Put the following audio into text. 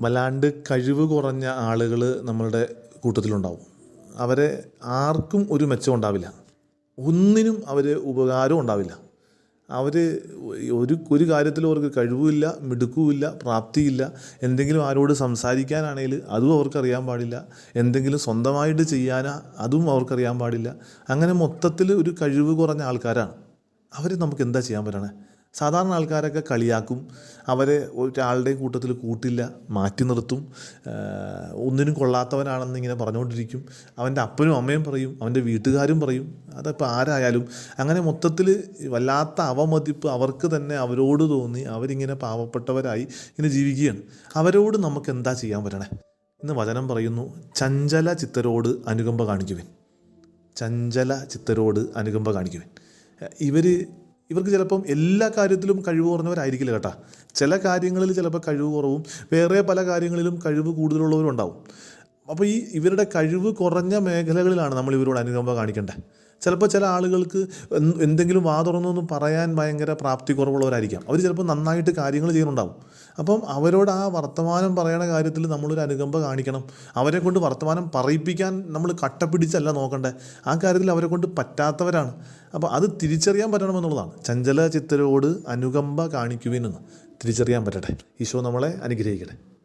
വല്ലാണ്ട് കഴിവ് കുറഞ്ഞ ആളുകൾ നമ്മളുടെ കൂട്ടത്തിലുണ്ടാവും. അവരെ ആർക്കും ഒരു മെച്ചം ഉണ്ടാവില്ല. ഒന്നിനും അവർ ഉപകാരം ഉണ്ടാവില്ല. അവർ ഒരു ഒരു കാര്യത്തിലും അവർക്ക് കഴിവുമില്ല മിടുക്കുമില്ല പ്രാപ്തിയില്ല. എന്തെങ്കിലും ആരോട് സംസാരിക്കാനാണെങ്കിൽ അതും അവർക്കറിയാൻ പാടില്ല. എന്തെങ്കിലും സ്വന്തമായിട്ട് ചെയ്യാനാ അതും അവർക്കറിയാൻ പാടില്ല. അങ്ങനെ മൊത്തത്തിൽ ഒരു കഴിവ് കുറഞ്ഞ ആൾക്കാരാണ്. അവർ നമുക്ക് എന്താ ചെയ്യാൻ പറ്റണേ? സാധാരണ ആൾക്കാരൊക്കെ കളിയാക്കും. അവരെ ഒരാളുടെയും കൂട്ടത്തിൽ കൂട്ടില്ല മാറ്റി നിർത്തും. ഒന്നിനും കൊള്ളാത്തവനാണെന്ന് ഇങ്ങനെ പറഞ്ഞുകൊണ്ടിരിക്കും. അവന്റെ അപ്പനും അമ്മയും പറയും അവന്റെ വീട്ടുകാരും പറയും അതിപ്പോൾ ആരായാലും. അങ്ങനെ മൊത്തത്തിൽ വല്ലാത്ത അവമതിപ്പ് അവർക്ക് തന്നെ അവരോട് തോന്നി അവരിങ്ങനെ പാവപ്പെട്ടവരായി ഇങ്ങനെ ജീവിക്കുകയാണ്. അവരോട് നമുക്ക് എന്താ ചെയ്യാൻ പറ്റണേ? ഇന്ന് വചനം പറയുന്നു ചഞ്ചല ചിത്തരോട് അനുകമ്പ കാണിക്കുവിൻ. ചഞ്ചല ചിത്തരോട് അനുകമ്പ കാണിക്കുവിൻ. ഇവർ ഇവർക്ക് ചിലപ്പം എല്ലാ കാര്യത്തിലും കഴിവ് കുറഞ്ഞവരായിരിക്കില്ല കേട്ടാ. ചില കാര്യങ്ങളിൽ ചിലപ്പോൾ കഴിവ് കുറവും വേറെ പല കാര്യങ്ങളിലും കഴിവ് കൂടുതലുള്ളവരും ഉണ്ടാവും. അപ്പോൾ ഈ ഇവരുടെ കഴിവ് കുറഞ്ഞ മേഖലകളിലാണ് നമ്മൾ ഇവരോട് അനുകമ്പ കാണിക്കേണ്ടത് ചിലപ്പോൾ ചില ആളുകൾക്ക് എന്തെങ്കിലും വാ തുറന്നൊന്നും പറയാൻ ഭയങ്കര പ്രാപ്തി കുറവുള്ളവരായിരിക്കാം. അവർ ചിലപ്പോൾ നന്നായിട്ട് കാര്യങ്ങൾ ചെയ്യുന്നുണ്ടാവും. അപ്പം അവരോട് ആ വർത്തമാനം പറയണ കാര്യത്തിൽ നമ്മളൊരു അനുകമ്പ കാണിക്കണം. അവരെ കൊണ്ട് വർത്തമാനം പറയിപ്പിക്കാൻ നമ്മൾ കട്ടപ്പിടിച്ചല്ല നോക്കണ്ടേ. ആ കാര്യത്തിൽ അവരെ കൊണ്ട് പറ്റാത്തവരാണ്. അപ്പോൾ അത് തിരിച്ചറിയാൻ പറ്റണമെന്നുള്ളതാണ്. ചഞ്ചല ചിത്തരോട് അനുകമ്പ കാണിക്കുവിനെന്ന് തിരിച്ചറിയാൻ പറ്റട്ടെ. ഈശോ നമ്മളെ അനുഗ്രഹിക്കട്ടെ.